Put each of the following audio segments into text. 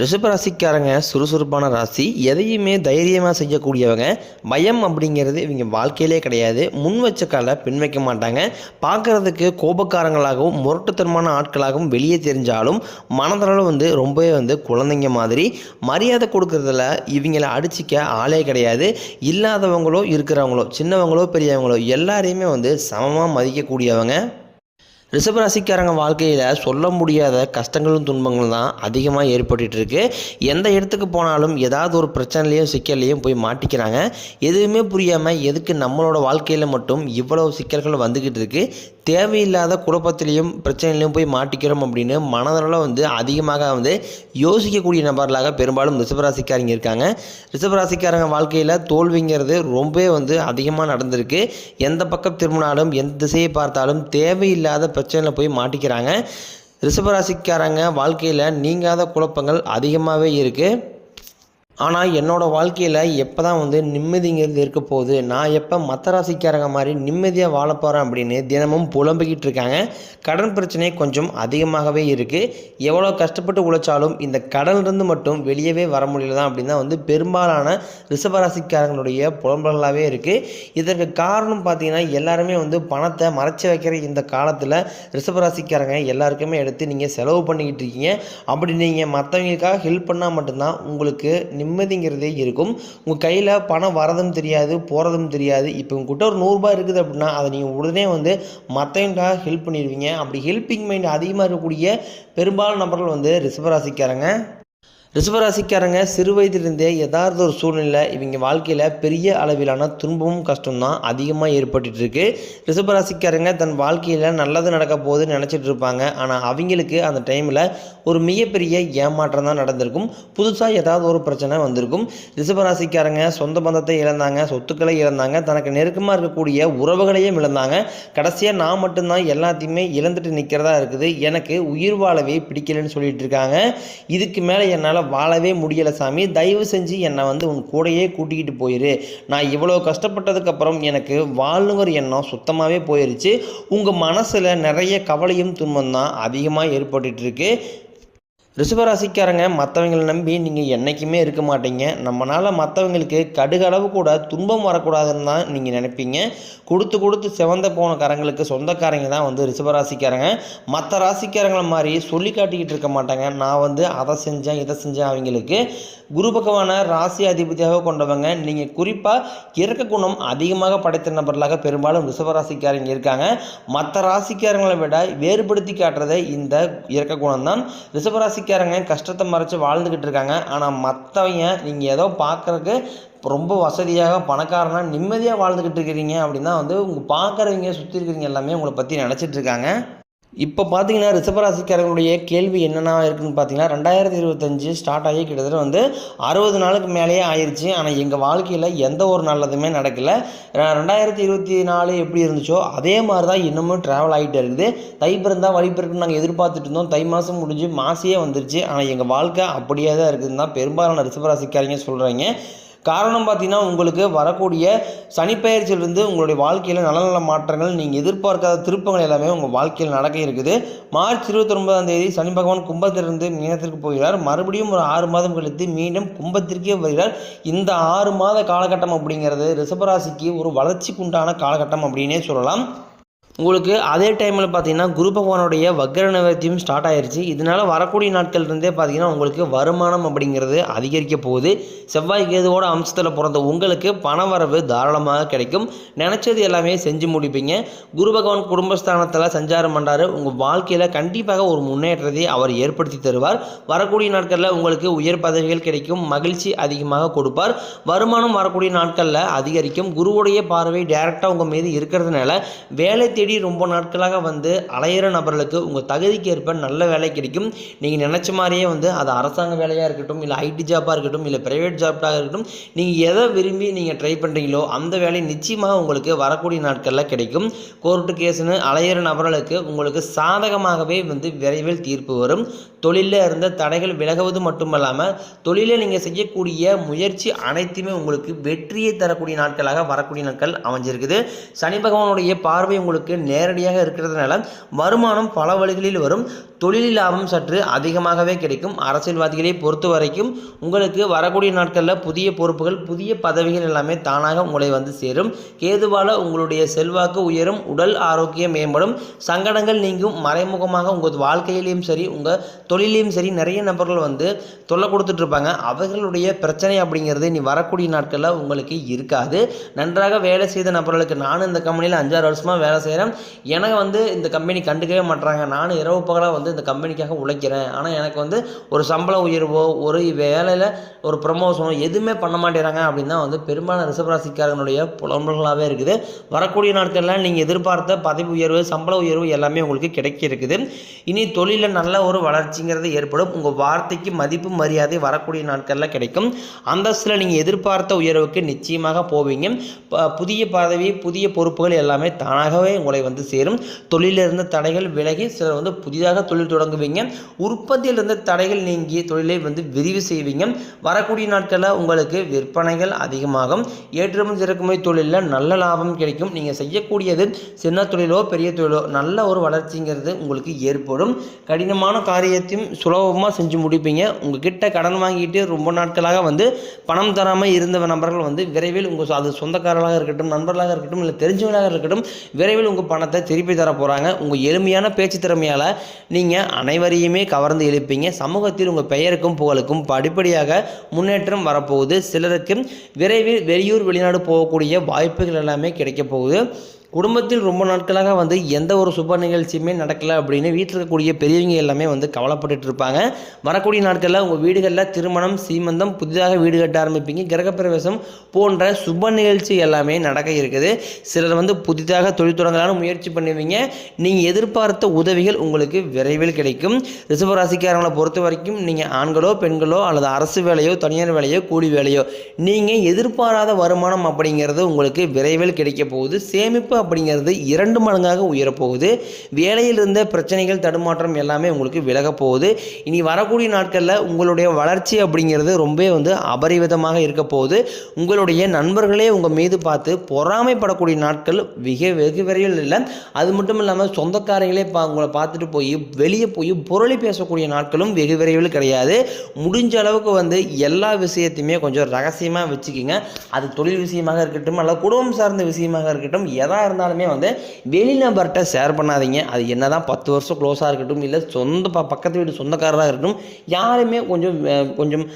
ரிஷபராசிக்காரங்க சுறுசுறுப்பான ராசி எதையுமே தைரியமாக செய்யக்கூடியவங்க. பயம் அப்படிங்கிறது இவங்க வாழ்க்கையிலே கிடையாது. முன் வச்ச காலை பின் வைக்க மாட்டாங்க. பார்க்குறதுக்கு கோபக்காரங்களாகவும் முரட்டுத்தனமான ஆட்களாகவும் வெளியே தெரிஞ்சாலும் மனதளவில் வந்து ரொம்பவே வந்து குழந்தைங்க மாதிரி. மரியாதை கொடுக்கறதுல இவங்களை அடிச்சிக்க ஆளே கிடையாது. இல்லாதவங்களோ இருக்கிறவங்களோ சின்னவங்களோ பெரியவங்களோ எல்லாரையுமே வந்து சமமாக மதிக்கக்கூடியவங்க. ரிஷபராசிக்காரங்க வாழ்க்கையில் சொல்ல முடியாத கஷ்டங்களும் துன்பங்களும் தான் அதிகமாக ஏற்பட்டுட்டு இருக்கு. எந்த இடத்துக்கு போனாலும் ஏதாவது ஒரு பிரச்சனைலையும் சிக்கல்லையும் போய் மாட்டிக்கிறாங்க. எதுவுமே புரியாமல் எதுக்கு நம்மளோட வாழ்க்கையில் மட்டும் இவ்வளவு சிக்கல்கள் வந்துக்கிட்டு இருக்கு. தேவையில்லாத குழப்பத்திலையும் பிரச்சனையிலையும் போய் மாட்டிக்கிறோம் அப்படின்னு மனதளவில் வந்து அதிகமாக வந்து யோசிக்கக்கூடிய நபர்களாக பெரும்பாலும் ரிஷபராசிக்காரங்க இருக்காங்க. ரிஷபராசிக்காரங்க வாழ்க்கையில் தோல்விங்கிறது ரொம்பவே வந்து அதிகமாக நடந்திருக்கு. எந்த பக்கம் திரும்பினாலும் எந்த திசையை பார்த்தாலும் தேவையில்லாத பிரச்சனையில் போய் மாட்டிக்கிறாங்க. ரிஷபராசிக்காரங்க வாழ்க்கையில் நீங்காத குழப்பங்கள் அதிகமாகவே இருக்குது ஆனால் என்னோடய வாழ்க்கையில் எப்போ தான் வந்து நிம்மதிங்கிறது இருக்க போகுது நான் எப்போ மற்ற ராசிக்காரங்க மாதிரி நிம்மதியாக வாழ போகிறேன் அப்படின்னு தினமும் புலம்பிக்கிட்டு இருக்காங்க. கடன் பிரச்சனை கொஞ்சம் அதிகமாகவே இருக்குது எவ்வளோ கஷ்டப்பட்டு உழைச்சாலும் இந்த கடன்லேருந்து மட்டும் வெளியவே வர முடியல தான் அப்படின்னு தான் வந்து பெரும்பாலான ரிஷபராசிக்காரங்களுடைய புலம்பல்களாகவே இருக்குது இதற்கு காரணம் பார்த்தீங்கன்னா எல்லாருமே வந்து பணத்தை மறைச்சி வைக்கிற இந்த காலத்தில் ரிஷபராசிக்காரங்க எல்லாருக்குமே எடுத்து நீங்கள் செலவு பண்ணிக்கிட்டு இருக்கீங்க. அப்படி நீங்கள் மற்றவங்களுக்காக ஹெல்ப் பண்ணால் மட்டும்தான் உங்களுக்கு நிம்மதிங்கிறதே இருக்கும். உங்கள் கையில் பணம் வரதும் தெரியாது போகிறதும் தெரியாது. இப்போ உங்ககிட்ட ஒரு நூறுரூபா இருக்குது அப்படின்னா அதை நீங்கள் உடனே வந்து மற்றவங்களுக்காக ஹெல்ப் பண்ணிடுவீங்க. அப்படி ஹெல்பிங் மைண்ட் அதிகமாக இருக்கக்கூடிய பெரும்பாலும் நபர்கள் வந்து ரிசபராசிக்காரங்க ரிஷபராசிக்காரங்க சிறு வயதிலிருந்தே எதாவது ஒரு சூழ்நிலை இவங்க வாழ்க்கையில் பெரிய அளவிலான துன்பமும் கஷ்டம் தான் அதிகமாக ஏற்பட்டுட்டு இருக்கு. ரிஷபராசிக்காரங்க தன் வாழ்க்கையில் நல்லது நடக்க போகுதுன்னு நினச்சிட்டு இருப்பாங்க. ஆனால் அவங்களுக்கு அந்த டைமில் ஒரு மிகப்பெரிய ஏமாற்றம் தான் நடந்திருக்கும். புதுசாக ஏதாவது ஒரு பிரச்சனை வந்திருக்கும். ரிஷபராசிக்காரங்க சொந்த பந்தத்தை இழந்தாங்க சொத்துக்களை இழந்தாங்க தனக்கு நெருக்கமாக இருக்கக்கூடிய உறவுகளையும் இழந்தாங்க. கடைசியாக நான் மட்டும்தான் எல்லாத்தையுமே இழந்துட்டு நிற்கிறதா இருக்குது. எனக்கு உயிர் வாழவே பிடிக்கலன்னு சொல்லிட்டு இருக்காங்க. இதுக்கு மேலே என்னால் வாழவே முடியலை சாமி. தயவு செஞ்சு என்னை வந்து உன் கூடையே கூட்டிக்கிட்டு போயிரு. நான் இவ்வளோ கஷ்டப்பட்டதுக்கப்புறம் எனக்கு வாழணுங்கிற எண்ணம் சுத்தமாகவே போயிருச்சு. உங்கள் மனசில் நிறைய கவலையும் துன்பம் தான் அதிகமாக ஏற்பட்டுருக்கு இருக்கு. ரிஷபராசிக்காரங்க மற்றவங்களை நம்பி நீங்கள் என்றைக்குமே இருக்க மாட்டீங்க. நம்மளால் மற்றவங்களுக்கு கடுகளவு கூட துன்பம் வரக்கூடாதுன்னு தான் நீங்கள் நினைப்பீங்க. கொடுத்து கொடுத்து செவந்த போன காரங்களுக்கு சொந்தக்காரங்க தான் வந்து ரிஷபராசிக்காரங்க. மற்ற ராசிக்காரங்களை மாதிரி சொல்லி காட்டிக்கிட்டு இருக்க மாட்டாங்க. நான் வந்து அதை செஞ்சேன் இதை செஞ்சேன் அவங்களுக்கு. குரு பகவான ராசி அதிபதியாக கொண்டவங்க நீங்கள் குறிப்பாக இறக்க குணம் அதிகமாக படைத்த நபர்களாக பெரும்பாலும் ரிஷபராசிக்காரங்க இருக்காங்க. மற்ற ராசிக்காரங்களை விட வேறுபடுத்தி காட்டுறதே இந்த இறக்க குணம் தான் ரிஷபராசிக்காரங்க கஷ்டத்தை மறைச்சு வாழ்ந்துக்கிட்டு இருக்காங்க. ஆனால் மற்றவங்க நீங்கள் ஏதோ பார்க்குறக்கு ரொம்ப வசதியாக பணக்காரனாக நிம்மதியாக வாழ்ந்துக்கிட்டு இருக்கிறீங்க அப்படின்னா வந்து உங்கள் பார்க்குறவங்க சுற்றி இருக்கிறவங்க எல்லாமே உங்களை பற்றி நினச்சிட்டு இருக்காங்க. இப்போ பார்த்தீங்கன்னா ரிஷபராசிக்காரங்களுடைய கேள்வி என்னென்ன இருக்குன்னு பார்த்தீங்கன்னா ரெண்டாயிரத்தி இருபத்தஞ்சு ஸ்டார்ட் ஆகி கிட்டத்தட்ட வந்து அறுபது நாளுக்கு மேலேயே ஆயிடுச்சு ஆனால் எங்கள் வாழ்க்கையில் எந்த ஒரு நல்லதுமே நடக்கல. ரெண்டாயிரத்தி இருபத்தி நாலு எப்படி இருந்துச்சோ அதே மாதிரி தான் இன்னமும் ட்ராவல் ஆகிட்டே இருக்குது. தை பிறந்தா வழி பிறக்குன்னு நாங்கள் எதிர்பார்த்துட்டு இருந்தோம். தை மாதம் முடிஞ்சு மாசியே வந்துருச்சு. ஆனால் எங்கள் வாழ்க்கை அப்படியே தான் இருக்குதுன்னு தான் பெரும்பாலான ரிஷபராசிக்காரங்க சொல்கிறாங்க காரணம் பார்த்தீங்கன்னா உங்களுக்கு வரக்கூடிய சனிப்பெயர்ச்சியிலிருந்து உங்களுடைய வாழ்க்கையில் நல்ல நல்ல மாற்றங்கள் நீங்கள் எதிர்பார்க்காத திருப்பங்கள் எல்லாமே உங்கள் வாழ்க்கையில் நடக்க இருக்குது. மார்ச் இருபத்தொன்பதாம் தேதி சனி பகவான் கும்பத்திலிருந்து மீனத்திற்கு போகிறார். மறுபடியும் ஒரு ஆறு மாதம் கழித்து மீண்டும் கும்பத்திற்கே வருகிறார். இந்த ஆறு மாத காலகட்டம் அப்படிங்கிறது ரிஷபராசிக்கு ஒரு வளர்ச்சிக்குண்டான காலகட்டம் அப்படின்னே சொல்லலாம். உங்களுக்கு அதே டைமில் பார்த்தீங்கன்னா குரு பகவானுடைய வக்ர நிவர்த்தியும் ஸ்டார்ட் ஆயிருச்சு. இதனால் வரக்கூடிய நாட்கள் இருந்தே பார்த்தீங்கன்னா உங்களுக்கு வருமானம் அப்படிங்கிறது அதிகரிக்க போகுது. செவ்வாய் கேதுவோட அம்சத்தில் பிறந்த உங்களுக்கு பண வரவு தாராளமாக கிடைக்கும். நினச்சது எல்லாமே செஞ்சு முடிப்பீங்க. குரு பகவான் குடும்பஸ்தானத்தில் சஞ்சாரம் பண்ணுறாரு உங்கள் வாழ்க்கையில் கண்டிப்பாக ஒரு முன்னேற்றத்தை அவர் ஏற்படுத்தி தருவார். வரக்கூடிய நாட்களில் உங்களுக்கு உயர் பதவிகள் கிடைக்கும். மகிழ்ச்சி அதிகமாக கொடுப்பார். வருமானம் வரக்கூடிய நாட்களில் அதிகரிக்கும். குருவுடைய பார்வை டைரெக்டாக உங்கள் மீது இருக்கிறதுனால வேலை தேடி ரொம்ப நாட்களாக வந்து அலையிற நபர்களுக்கு உங்கள் தகுதிக்கு ஏற்ப நல்ல வேலை கிடைக்கும். நீங்கள் நினச்ச மாதிரியே வந்து அது அரசாங்க வேலையாக இருக்கட்டும் இல்லை ஐடி ஜாப்பாக இருக்கட்டும் இல்லை ப்ரைவேட் ஜாப்பாக இருக்கட்டும் நீங்கள் எதை விரும்பி நீங்கள் ட்ரை பண்ணுறீங்களோ அந்த வேலை நிச்சயமாக உங்களுக்கு வரக்கூடிய நாட்களில் கிடைக்கும். கோர்ட்டு கேஸ்னு அலையிற நபர்களுக்கு உங்களுக்கு சாதகமாகவே வந்து விரைவில் தீர்ப்பு வரும். தொழிலில் இருந்த தடைகள் விலகுவது மட்டுமல்லாமல் தொழிலில் நீங்கள் செய்யக்கூடிய முயற்சி அனைத்துமே உங்களுக்கு வெற்றியை தரக்கூடிய நாட்களாக வரக்கூடிய நாட்கள் அமைஞ்சிருக்குது. சனி பகவானுடைய பார்வை உங்களுக்கு நேரடியாக இருக்கிறதுனால வருமானம் பல வழிகளில் வரும். தொழில் லாபம் சற்று அதிகமாகவே கிடைக்கும். அரசியல்வாதிகளை பொறுத்த வரைக்கும் உங்களுக்கு வரக்கூடிய நாட்களில் புதிய பொறுப்புகள் புதிய பதவிகள் எல்லாமே தானாக உங்களை வந்து சேரும். கேதுவால உங்களுடைய செல்வாக்கு உயரும். உடல் ஆரோக்கியம் மேம்படும். சங்கடங்கள் நீங்கும். மறைமுகமாக உங்கள் வாழ்க்கையிலையும் சரி உங்கள் தொழிலையும் சரி நிறைய நபர்கள் வந்து தொல்லை கொடுத்துட்டு இருப்பாங்க. அவர்களுடைய பிரச்சனை அப்படிங்கிறது நீ வரக்கூடிய நாட்களில் உங்களுக்கு இருக்காது. நன்றாக வேலை செய்த நபர்களுக்கு நானும் இந்த கம்பெனியில் அஞ்சாறு வருஷமாக வேலை செய்கிறேன் எனக்கு வந்து இந்த கம்பெனி கண்டுக்கவே மாட்டுறாங்க நானும் இரவு பகலாக வந்து இந்த கம்பெனிக்காக உழைக்கிறேன். ஆனால் எனக்கு வந்து ஒரு சம்பள உயர்வோ ஒரு வேலையில் ஒரு ப்ரமோஷனோ எதுவுமே பண்ண மாட்டேறாங்க அப்படின்னா வந்து பெரும்பாலான ரிசபராசிக்காரங்களுடைய புலம்பல்களாகவே இருக்குது. வரக்கூடிய நாட்களில் நீங்கள் எதிர்பார்த்த பதவி உயர்வு சம்பள உயர்வு எல்லாமே உங்களுக்கு கிடைக்க இருக்குது இனி தொழிலில் நல்ல ஒரு வளர்ச்சிங்கிறது ஏற்படும். உங்கள் வார்த்தைக்கு மதிப்பு மரியாதை வரக்கூடிய நாட்களில் கிடைக்கும். அந்தஸ்தில் நீங்கள் எதிர்பார்த்த உயர்வுக்கு நிச்சயமாக போவீங்க. ப- புதிய பதவி புதிய பொறுப்புகள் எல்லாமே தானாகவே உங்களை வந்து சேரும். தொழிலில் இருந்த தடைகள் விலகி சிலர் வந்து புதிதாக தொழில் தொடங்குவீங்க. உற்பத்தியிலிருந்து தடைகள் நீங்கி தொழிலை வந்து விரிவு செய்வீங்க. வரக்கூடிய நாட்களில் உங்களுக்கு விற்பனைகள் அதிகமாகும். ஏற்றுமதி இறக்குமதி தொழிலில் நல்ல லாபம் கிடைக்கும். நீங்கள் செய்யக்கூடியது சின்ன தொழிலோ பெரிய தொழிலோ நல்ல ஒரு வளர்ச்சிங்கிறது உங்களுக்கு ஏற்படும். கடினமான காரியத்தையும் சுலபமாக செஞ்சு முடிப்பீங்க. உங்ககிட்ட கடன் வாங்கிட்டு ரொம்ப நாட்களாக வந்து பணம் தராமல் இருந்த நபர்கள் வந்து விரைவில் உங்கள் அது சொந்தக்காரர்களாக இருக்கட்டும் நண்பர்களாக இருக்கட்டும் இல்லை தெரிஞ்சவங்களாக இருக்கட்டும் விரைவில் உங்கள் பணத்தை திருப்பி தர போகிறாங்க உங்கள் எளிமையான பேச்சு திறமையால் நீங்கள் அனைவரையுமே கவர்ந்து எழுப்பீங்க. சமூகத்தில் உங்கள் பெயருக்கும் புகழுக்கும் படிப்படியாக முன்னேற்றம் வரப்போகுது. சிலருக்கு விரைவில் வெளியூர் வெளிநாடு போகக்கூடிய வாய்ப்புகள் எல்லாமே கிடைக்க போகுது. குடும்பத்தில் ரொம்ப நாட்களாக வந்து எந்த ஒரு சுப நிகழ்ச்சியுமே நடக்கலை அப்படின்னு வீட்டில் இருக்கக்கூடிய பெரியவங்க எல்லாமே வந்து கவலைப்பட்டுட்டு இருப்பாங்க. வரக்கூடிய நாட்களில் உங்கள் வீடுகளில் திருமணம் சீமந்தம் புதிதாக வீடு கட்ட ஆரம்பிப்பீங்க. கிரகப்பிரவேசம் போன்ற சுப நிகழ்ச்சி எல்லாமே நடக்க இருக்குது. சிலர் வந்து புதிதாக தொழில் தொடங்கலான்னு முயற்சி பண்ணுவீங்க. நீங்கள் எதிர்பார்த்த உதவிகள் உங்களுக்கு விரைவில் கிடைக்கும். ரிசர்வராசிக்காரங்களை பொறுத்த வரைக்கும் நீங்கள் ஆண்களோ பெண்களோ அல்லது அரசு வேலையோ தனியார் வேலையோ கூலி வேலையோ நீங்கள் எதிர்பாராத வருமானம் அப்படிங்கிறது உங்களுக்கு விரைவில் கிடைக்க போகுது. சேமிப்பு அப்படிங்கிறது இரண்டு மடங்காக உயரப்போகுது. வேலையில் இருந்த பிரச்சனைகள் தடுமாற்றம் எல்லாமே உங்களுக்கு விலகப் போகுது. இனி வரக்கூடிய நாட்களில் உங்களுடைய வளர்ச்சி அப்படிங்கிறது ரொம்ப வந்து அபரிவிதமாக இருக்க போகுது. உங்களுடைய நண்பர்களே உங்கள் மீது பார்த்து பொறாமைப்படக்கூடிய நாட்கள் மிக வெகு விரைவில் இல்லை. அது மட்டும் இல்லாமல் சொந்தக்காரங்களே பா உங்களை பார்த்துட்டு போய் வெளியே போய் புரளி பேசக்கூடிய நாட்களும் வெகு விரைவில் கிடையாது. முடிஞ்ச அளவுக்கு வந்து எல்லா விஷயத்தையுமே கொஞ்சம் ரகசியமாக வச்சுக்கிங்க. அது தொழில் விஷயமாக இருக்கட்டும் அல்லது குடும்பம் சார்ந்த விஷயமாக இருக்கட்டும் எதாக இருந்தாலுமே வந்து வெளிநபர்கிட்ட ஷேர் பண்ணாதீங்க. அது என்ன தான் பத்து வருஷம் க்ளோஸாக இருக்கட்டும் இல்லை சொந்த ப பக்கத்து வீட்டு சொந்தக்காரராக இருக்கட்டும் யாருமே கொஞ்சம் கொஞ்சம்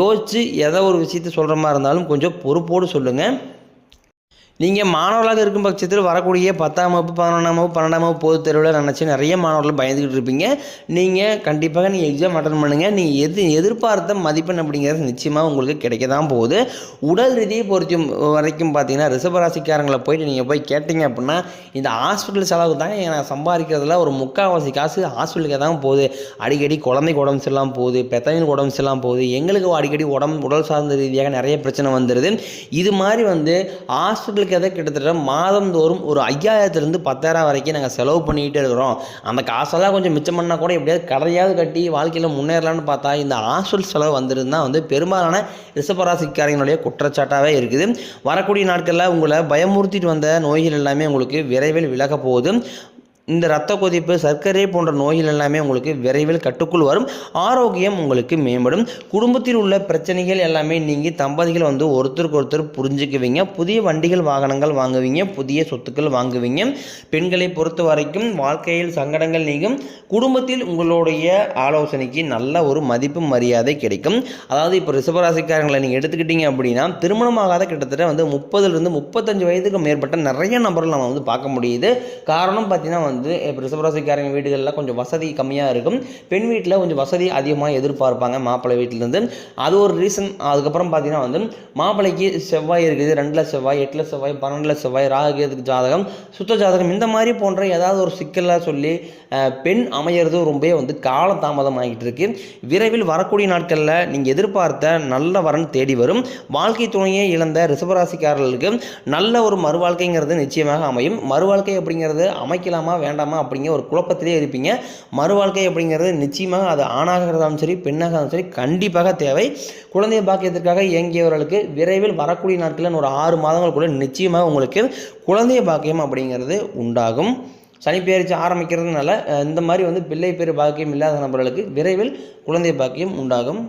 யோசித்து ஏதோ ஒரு விஷயத்தை சொல்கிற மாதிரி இருந்தாலும் கொஞ்சம் பொறுப்போடு சொல்லுங்கள் நீங்கள் மாணவர்களாக இருக்கும் பட்சத்தில் வரக்கூடிய பத்தாம் வகுப்பு பதினொன்றாம் வகுப்பு பன்னெண்டாம் வகுப்பு பொது தேர்வில் நினச்சி நிறைய மாணவர்கள் பயந்துக்கிட்டு இருப்பீங்க. நீங்கள் கண்டிப்பாக நீங்கள் எக்ஸாம் அட்டன் பண்ணுங்கள் நீங்கள் எது எதிர்பார்த்த மதிப்பெண் அப்படிங்கிறது நிச்சயமாக உங்களுக்கு கிடைக்க தான் போகுது. உடல் ரீதியை பொறுத்த வரைக்கும் பார்த்தீங்கன்னா ரிசபராசிக்காரங்களை போயிட்டு நீங்கள் போய் கேட்டிங்க அப்படின்னா இந்த ஹாஸ்பிட்டல் செலவு தாங்க நான் சம்பாதிக்கிறதுல ஒரு முக்கால்வாசி காசு ஹாஸ்பிட்டலுக்கு தான் போகுது. அடிக்கடி குழந்தைக்கு உடம்பு சரியில்லாமல் போகுது பெத்தவங்களுக்கு உடம்பு சரியில்லாமல் போகுது. எங்களுக்கு அடிக்கடி உடம்பு உடல் சார்ந்த ரீதியாக நிறைய பிரச்சனை வந்துடுது இது மாதிரி வந்து ஹாஸ்பிட்டலுக்கு இருக்கிறத கிட்டத்தட்ட மாதந்தோறும் ஒரு ஐயாயிரத்துலேருந்து பத்தாயிரம் வரைக்கும் நாங்கள் செலவு பண்ணிக்கிட்டே இருக்கிறோம். அந்த காசெல்லாம் கொஞ்சம் மிச்சம் பண்ணால் கூட எப்படியாவது கடையாவது கட்டி வாழ்க்கையில் முன்னேறலாம்னு பார்த்தா இந்த ஹாஸ்டல் செலவு வந்திருந்தால் வந்து பெரும்பாலான ரிசபராசிக்காரங்களுடைய குற்றச்சாட்டாகவே இருக்குது. வரக்கூடிய நாட்களில் உங்களை பயமுறுத்திட்டு வந்த நோய்கள் எல்லாமே உங்களுக்கு விரைவில் விலக போகுது. இந்த ரத்த கொதிப்பு சர்க்கரை போன்ற நோய்கள் எல்லாமே உங்களுக்கு விரைவில் கட்டுக்குள் வரும். ஆரோக்கியம் உங்களுக்கு மேம்படும். குடும்பத்தில் உள்ள பிரச்சனைகள் எல்லாமே நீங்கள் தம்பதிகள் வந்து ஒருத்தருக்கு ஒருத்தர் புரிஞ்சுக்குவீங்க. புதிய வண்டிகள் வாகனங்கள் வாங்குவீங்க. புதிய சொத்துக்கள் வாங்குவீங்க. பெண்களை பொறுத்த வரைக்கும் வாழ்க்கையில் சங்கடங்கள் நீங்கும். குடும்பத்தில் உங்களுடைய ஆலோசனைக்கு நல்ல ஒரு மதிப்பு மரியாதை கிடைக்கும். அதாவது இப்போ ரிசபராசிக்காரங்களை நீங்கள் எடுத்துக்கிட்டீங்க அப்படின்னா திருமணமாகாத கிட்டத்தட்ட வந்து முப்பதுலேருந்து முப்பத்தஞ்சு வயதுக்கு மேற்பட்ட நிறைய நபர்கள் நம்ம வந்து பார்க்க முடியுது. காரணம் பார்த்தீங்கன்னா வந்து இப்போ ரிஷபராசிக்காரங்க வீடுகளில் கொஞ்சம் வசதி கம்மியாக இருக்கும். பெண் வீட்டில் கொஞ்சம் வசதி அதிகமாக எதிர்பார்ப்பாங்க மாப்பிள்ளை வீட்டிலேருந்து அது ஒரு ரீசன் அதுக்கப்புறம் பார்த்தீங்கன்னா வந்து மாப்பிள்ளைக்கு செவ்வாய் இருக்குது. ரெண்டில் செவ்வாய் எட்டில் செவ்வாய் பன்னெண்டில் செவ்வாய் ராகுகேதுக்கு ஜாதகம் சுத்த ஜாதகம். இந்த மாதிரி போன்ற ஏதாவது ஒரு சிக்கலாக சொல்லி பெண் அமையிறது ரொம்பவே வந்து கால தாமதம் ஆகிட்டு இருக்கு. விரைவில் வரக்கூடிய நாட்களில் நீங்கள் எதிர்பார்த்த நல்ல வரன் தேடி வரும். வாழ்க்கை துணையை இழந்த ரிஷபராசிக்காரர்களுக்கு நல்ல ஒரு மறுவாழ்க்கைங்கிறது நிச்சயமாக அமையும். மறுவாழ்க்கை அப்படிங்கிறது அமைக்கலாமா வேண்டாமா அப்படிங்கிற ஒரு குழப்பத்திலே இருப்பீங்க. மறு வாழ்க்கை அப்படிங்கிறது நிச்சயமாக அது ஆணாக இருந்தாலும் சரி பெண்ணாக இருந்தாலும் சரி கண்டிப்பாக தேவை. குழந்தை பாக்கியத்திற்காக இயங்கியவர்களுக்கு விரைவில் வரக்கூடிய நாட்களில் ஒரு ஆறு மாதங்களுக்குள்ள நிச்சயமாக உங்களுக்கு குழந்தை பாக்கியம் அப்படிங்கிறது உண்டாகும். சனிப்பெயர்ச்சி ஆரம்பிக்கிறதுனால இந்த மாதிரி வந்து பிள்ளை பேர் பாக்கியம் இல்லாத நபர்களுக்கு விரைவில் குழந்தை பாக்கியம் உண்டாகும்.